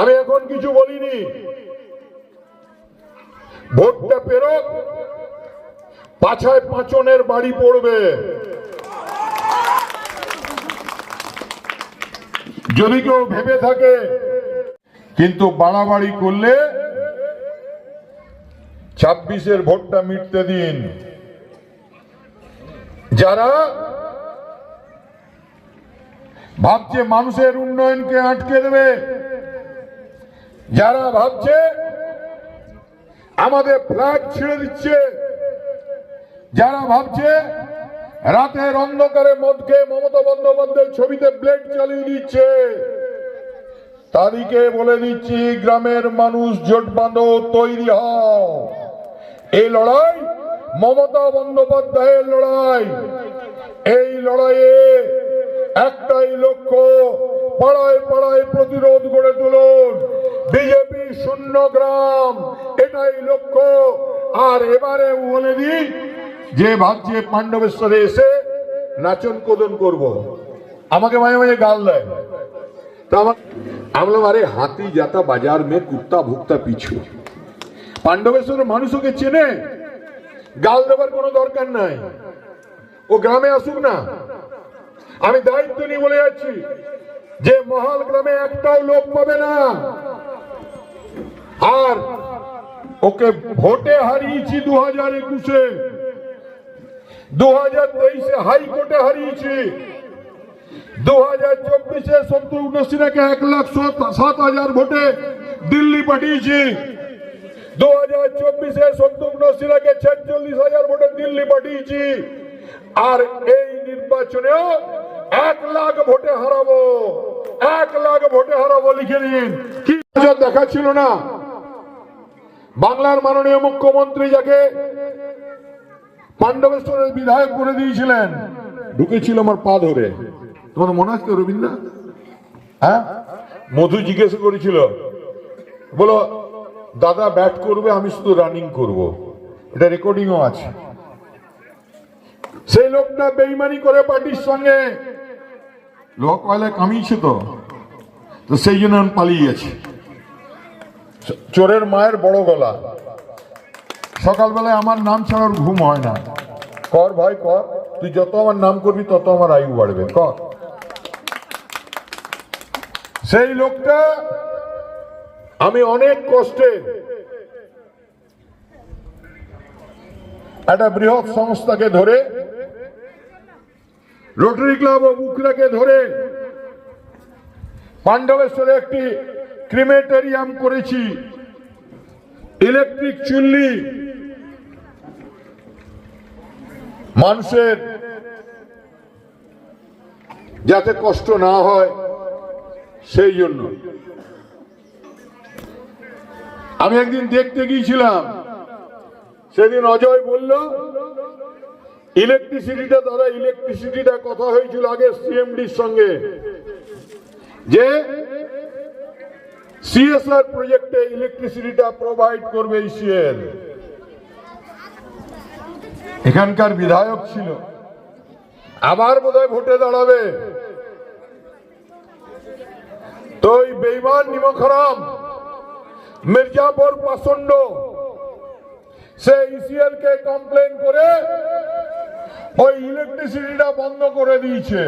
আমি এখন কিছু বলিনি। ভোটটা পেরোক, পাছায় পাঁচনের বাড়ি পড়বে। যদি কেউ ভেবে থাকে, কিন্তু বাড়াবাড়ি করলে ছাব্বিশের ভোটটা মিটতে দিন। যারা ভাবছে মানুষের উন্নয়নকে আটকে দেবে যারা ভাবছে আমাদের ফ্ল্যাগ ছিঁড়ে দিচ্ছে, যারা ভাবছে রাতের অন্ধকারে মদকে মমতা বন্দ্যোপাধ্যায় ছবিতে ব্লেড চালিয়ে দিচ্ছে, তাদেরকে বলে দিচ্ছি, গ্রামের মানুষ জোট বাঁধো, তৈরি হও। এই লড়াই মমতা বন্দ্যোপাধ্যায়ের লড়াই। এই লড়াইয়ে একটাই লক্ষ্য, পাড়ায় পাড়ায় প্রতিরোধ গড়ে তুলুন। বিজেপি শূন্য গ্রাম, এটাই লক্ষ্য। আর এবারে বলে দিই যে ভাবছে পাণ্ডবেশ্বরে এসে নাচন কোদন করব। আমাকে মাঝে মাঝে গাল দেয়। তো আমার আরে, হাতি যাতা বাজার মে, কুত্তা ভুক্তা পিছু। পাণ্ডবেশ্বরের মানুষ ওকে চেনে। গাল দেবার কোনো দরকার নাই। ও গ্রামে আসুক না। আমি দায়িত্ব নিয়ে বলে যাচ্ছি যে, মহাল গ্রামে একটাও লোক পাবে না। ওকে ভোটে হারিয়েছি দু হাজার একুশে। দু হাজার তেইশে হাইকোর্টে হারিয়েছি। দু হাজার চব্বিশে শত্রুঘ্ন এক লাখ সাত- হাজার ভোটে দিল্লি পাঠিয়েছি। দু হাজার চব্বিশে শত্রুঘ্ন সিনহাকে ছেচল্লিশ হাজার ভোটে দিল্লি পাঠিয়েছি। আর এই নির্বাচনেও এক লাখ ভোটে হারাবো। এক লাখ ভোটে হারাবো, লিখে দিন কি নজর দেখাচ্ছিল না? বাংলার মাননীয় মুখ্যমন্ত্রী যাকে পাণ্ডবেশ্বরের বিধায়ক করে দিয়েছিলেন ঢুকেছিল আমার পা ধরে। তোমার মনে আছে তো রবীন্দ্র হ্যাঁ? মধু জিজ্ঞেস করেছিল বলো দাদা ব্যাট করবে আমি শুধু রানিং করব। এটা রেকর্ডিংও আছে। সেই লোকটা বেইমানি করে পার্টির সঙ্গে। লোক কয়লা কামিয়েছে তো তো সেই জন্য আমি পালিয়ে গেছি। চোরের মায়ের বড় গলা। সকালবেলায় আমার নাম ছাড়া ঘুম হয় না। কর ভাই, কর। তুই যত আমার নাম করবি, তত আমার আয়ু বাড়বে। কর। সেই লোকটা আমি অনেক কষ্টে একটা বৃহৎ সংস্থাকে ধরে, রোটারি ক্লাব ও বুকরাকে ধরে, পাণ্ডবেশ্বরে একটি ক্রিমেটেরিয়াম করেছি। ইলেকট্রিক চুল্লি। মানুষের যাতে কষ্ট না হয়, সেই জন্য। আমি একদিন দেখতে গিয়েছিলাম, সেদিন অজয় বলল, ইলেকট্রিসিটিটা দাদা ইলেকট্রিসিটিটা কথা হয়েছিল আগে সিএমডির সঙ্গে। যে সিএসআর প্রজেক্টে ইলেকট্রিসিটিটা প্রোভাইড করবে ইসিএল এখানকার বিধায়ক ছিল। আবার বোধহয় ভোটে দাঁড়াবে। তো ওই বেইমান নিমখরাম মির্জাপুর পাসন্ড সে ইসিএল কে কমপ্লেন করে ওই ইলেকট্রিসিটিটা বন্ধ করে দিয়েছে।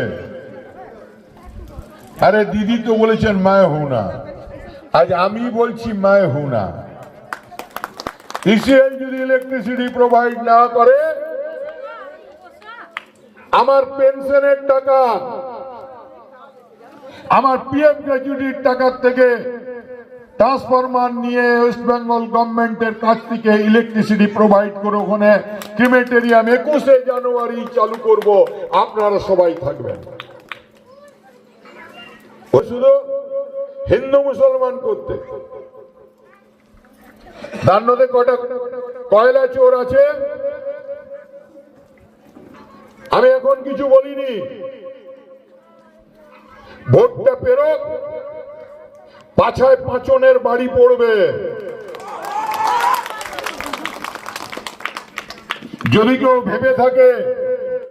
আরে দিদি তো বলেছেন, মায় হু না। আজ আমি বলছি মায় হু না ইসিএল যদি ইলেকট্রিসিটি প্রোভাইড না করে, আমার পেনশনের টাকা, আমার পিএফ গ্র্যাচুইটির টাকার থেকে ট্রান্সফরমার নিয়ে ওয়েস্ট বেঙ্গল গভর্নমেন্টের কাছ থেকে ইলেকট্রিসিটি প্রোভাইড করে ওখানে ক্রিমেটেরিয়াম একুশে জানুয়ারি চালু করব। আপনারা সবাই থাকবেন। শুধু হিন্দু মুসলমান করতে। তার কটা কয়লা চোর আছে? আমি এখন কিছু বলিনি। ভোটটা পেরোক, পাছায় পাঁচনের বাড়ি পড়বে। যদি কেউ ভেবে থাকে